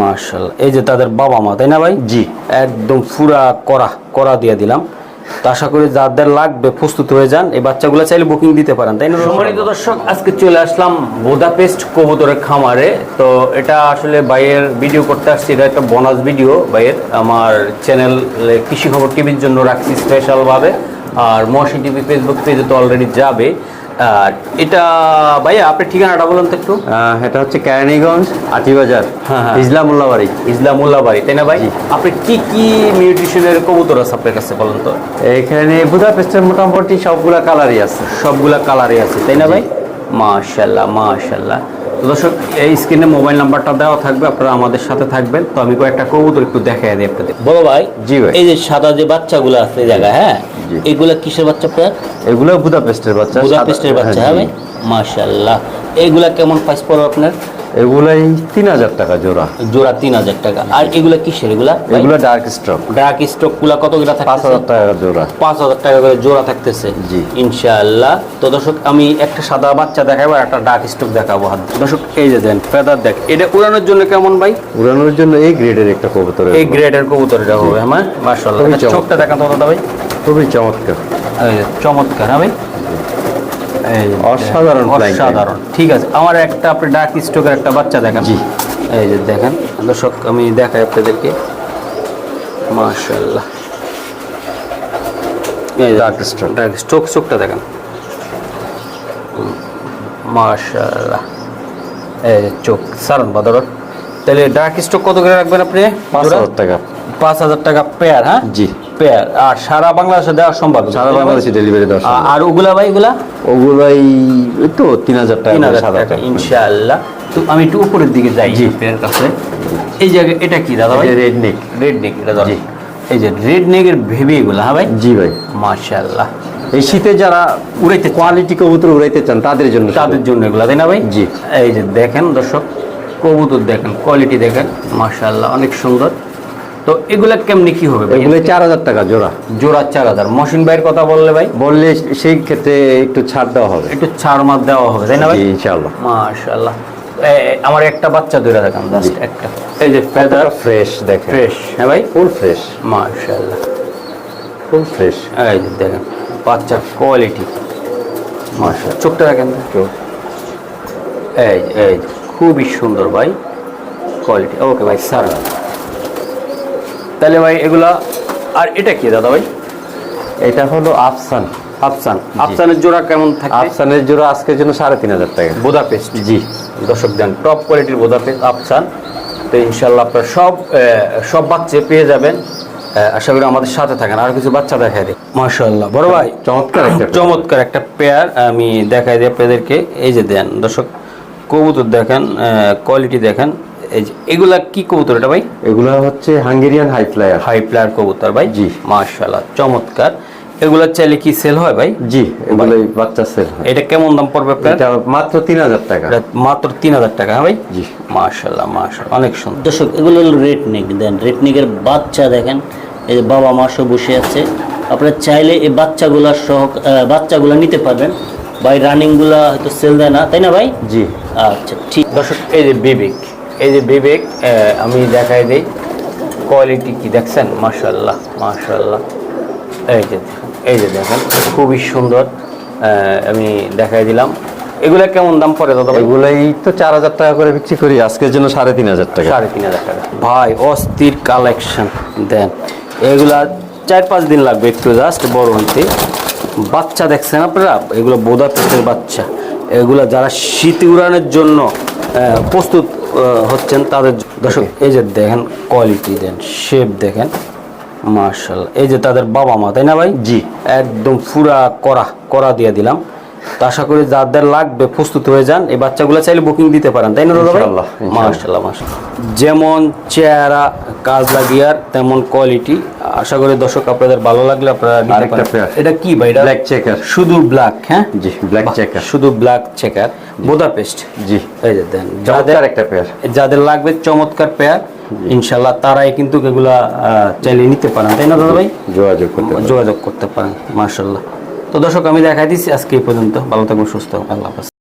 মার্শাল্লাহ এই যে তাদের বাবা মা তাই না ভাই? জি। একদম পুরা করা করা দিয়ে দিলাম। তো আশা করি যাদের লাগবে প্রস্তুত হয়ে যান এই বাচ্চাগুলো চাইলে বুকিং দিতে পারেন তাই না সম্মানিত দর্শক আজকে চলে আসলাম বোদাপেস্ট কবুতরের খামারে। তো এটা আসলে ভাইয়ের ভিডিও করতে আসছি এটা একটা বোনাস ভিডিও ভাইয়ের। আমার চ্যানেল কৃষি খবর টিভির জন্য রাখছি স্পেশালভাবে আর মহসিন টিভি ফেসবুক পেজে তো অলরেডি যাবে। আর এটা ভাইয়া আপনার ঠিকানাটা বলুন তো একটু। এটা হচ্ছে কেরানীগঞ্জ আটিবাজার ইসলামুল্লাহ বাড়ি ইসলামুল্লাহ বাড়ি তাই না ভাই? আপনি কি কি নিউট্রিশনের কবুতর আছে আপনার কাছে বলুন তো? এখানে বুদাপেস্টের মোটামুটি সবগুলা কালারই আছে। সবগুলা কালারই আছে তাই না ভাই? মাশাল্লাহ মাশাল্লাহ। তো দর্শক এই স্ক্রিনে মোবাইল নাম্বারটা দেওয়া থাকবে আপনারা আমাদের সাথে থাকবেন। তো আমি কয়েকটা কবুতর একটু দেখাই দিই আপনাদের। বড় ভাই জি ভাই। এই যে সাদা যে বাচ্চাগুলো আছে এই জায়গায় হ্যাঁ। এগুলা কিসের বাচ্চা প্রায় এগুলো বুদাপেস্টের বাচ্চা বুদাপেস্টের বাচ্চা হ্যাঁ, মাশাআল্লাহ। ভাই মাশাল্লাহ এইগুলা কেমন প্রাইস পড়বে আপনার? এগুলাই তিন হাজার টাকা জোড়া। জোড়া তিন হাজার টাকা। আর এগুলা কিসের এগুলা? এগুলো ডার্ক স্টক ডার্ক স্টকগুলা কতগুলা পাঁচ হাজার টাকা জোড়া। পাঁচ হাজার টাকা করে জোড়া থাকতেছে। জি। ইনশাআল্লাহ। তো দর্শক আমি একটা সাদা বাচ্চা দেখাবো একটা ডার্ক স্টক দেখাবো। দর্শক এই যে দেন ফেদার দেখ এটা উড়ানোর জন্য কেমন ভাই? উড়ানোর জন্য এই গ্রেডের একটা কবুতর এই গ্রেডের কবুতর এটা হবে হ্যাঁ মাশাআল্লাহ। খুবই এটা চমৎকার। চোখটা দেখান দাদা ভাই। খুবই চমৎকার। চমৎকার হ্যাঁ ভাই? অসাধারণ। অসাধারণ। ঠিক আছে আমার একটা আপনি ডার্ক স্টকের একটা বাচ্চা দেখান। জি। এই যে দেখেন দর্শক আমি দেখাই আপনাদেরকে। মাশাআল্লাহ। এই Dark stroke। ডার্ক স্ট্রোক চোখটা দেখেন। মাশাআল্লাহ। এই যে চোখ সারন বাদর তাহলে ডার্ক স্টক কত করে রাখবেন আপনি? পাঁচ হাজার টাকা। পাঁচ হাজার টাকা পেয়ার হ্যাঁ? জি। পেয়ার। আর সারা বাংলাদেশে দেওয়া সম্ভব সারা বাংলাদেশে ডেলিভারি দেওয়া। আর ওগুলা ভাই এগুলা? ওগুলাই তো তিন হাজার টাকা ইনশাআল্লাহ। তো আমি একটু উপরের দিকে যাই জি। পেয়ার কাছে। এই জায়গায় এটা কি দাদা ভাই? রেড নেক রেড নেক এটা জি। এই যে রেড নেকের ভেবে এগুলা হ্যাঁ ভাই? জি ভাই। মাশাআল্লাহ। এই শীতে যারা উড়াইতে কোয়ালিটি কবুতর উড়াইতে চান তাদের জন্য তাদের জন্য এগুলা তাই না ভাই? জি। এই যে দেখেন দর্শক কবুতর দেখেন কোয়ালিটি দেখেন মাশাআল্লাহ অনেক সুন্দর। তো এগুলা কেমনি কি হবে ভাই? এগুলো চার হাজার টাকা জোড়া। জোড়া চার হাজার। মহসিন ভাইয়ের কথা বললে ভাই? বললে সেই ক্ষেত্রে একটু ছাড় দেওয়া হবে। একটু ছাড় মার দেওয়া হবে তাই না ভাই? ইনশাআল্লাহ। মাশাআল্লাহ। আমার একটা বাচ্চা ধরে দেখান জাস্ট একটা। এই যে ফেদার ফ্রেশ দেখেন। ফ্রেশ হ্যাঁ ভাই? ফুল ফ্রেশ মাশাআল্লাহ। ফুল ফ্রেশ এই যে দেখেন বাচ্চার কোয়ালিটি মাশাআল্লাহ। চোখটা দেখেন এই এই খুবই সুন্দর ভাই। কোয়ালিটি ওকে ভাই স্যার তাহলে ভাই এগুলা আর এটা কি দাদা ভাই? এটা হলো আফসান আফসান। আফসানের জোড়া কেমন থাকে আফসানের জোড়া আজকের জন্য সাড়ে তিন হাজার টাকা। বোদাপেস্ট জি। দর্শক দেন টপ কোয়ালিটির বোদাপেস্ট আফসান। তো ইনশাল্লাহ আপনার সব সব বাচ্চা পেয়ে যাবেন। আশা করি আমাদের সাথে থাকেন। আর কিছু বাচ্চা দেখাই দিই। মাশাআল্লাহ। বড় ভাই চমৎকার একটা চমৎকার একটা পেয়ার আমি দেখাই দিই আপনাদেরকে। এই যে দেন দর্শক কবুতর দেখেন কোয়ালিটি দেখেন। এই যে এগুলা কি কবুতর এটা ভাই? এগুলো হচ্ছে Hungarian high flyer. High player কবুতর ভাই। জি। মাশাআল্লাহ চমৎকার। এগুলা চাইলে কি সেল হয় ভাই? জি এগুলো বাচ্চা সেল হয়। এটা কেমন দাম পড়বে আপনার? এটা মাত্র তিন হাজার টাকা। এটা মাত্র তিন হাজার টাকা হ্যাঁ ভাই? জি। মাশাল্লাহ মাশাল্লাহ অনেক সুন্দর। দর্শক এগুলো হলো রেড নেক দেন রেড নেকের বাচ্চা দেখেন এই যে বাবা মা সহ বসে আছে। আপনারা চাইলে এই বাচ্চাগুলা সহ বাচ্চাগুলা নিতে পারবেন। ভাই রানিংগুলা হয়তো সেল দেয় না তাই না ভাই? জি। আচ্ছা ঠিক। দর্শক এই যে বিবেক এই যে বিবেক আমি দেখাই দিই। কোয়ালিটি কি দেখছেন? মাশাল্লাহ মাশাল্লাহ এই যে এই যে দেখেন খুবই সুন্দর আমি দেখাই দিলাম। এগুলা কেমন দাম পড়ে দাদা ভাই? এগুলাই তো চার হাজার টাকা করে বিক্রি করি আজকের জন্য সাড়ে তিন হাজার টাকা। সাড়ে তিন হাজার টাকা। ভাই অস্থির কালেকশন দেন। এগুলা চার পাঁচ দিন লাগবে একটু জাস্ট বড় হইতে বাচ্চা দেখছেন আপনারা? এগুলো বোদা পেটের বাচ্চা। এগুলা যারা শীত উড়ানোর জন্য প্রস্তুত হচ্ছেন তাদের দর্শক এই যে দেখেন কোয়ালিটি দেন শেপ দেখেন মার্শাল এই যে তাদের বাবা মা তাই না ভাই জি। একদম ফুরা করা করা দিয়ে দিলাম তো আশা করি যাদের লাগবে প্রস্তুত হয়ে যান এই বাচ্চাগুলো চাইলে বুকিং দিতে পারেন তাই না দাদা। মাশাল্লাহ মাশাল্লাহ যেমন চেহারা কাজ লাগিয়ার তেমন কোয়ালিটি আশা করি দর্শক আপনাদের ভালো লাগলে আপনারা। এটা কি ভাই? ব্ল্যাক চেকার শুধু ব্ল্যাক হ্যাঁ? জি ব্ল্যাক চেকার শুধু ব্ল্যাক চেকার বোদাপেস্ট জি। এই যে দেন যাদের একটা পেয়ার যাদের লাগবে চমৎকার পেয়ার ইনশাল্লাহ তারাই কিন্তু এগুলা চাইলে নিতে পারেন তাই না দাদা ভাই? যোগাযোগ করতে। যোগাযোগ করতে পারেন মার্শাল্লাহ তো দর্শক আমি দেখাই দিচ্ছি আজকে এই পর্যন্ত। ভালো থাকবেন সুস্থ আল্লাহ হাফেজ।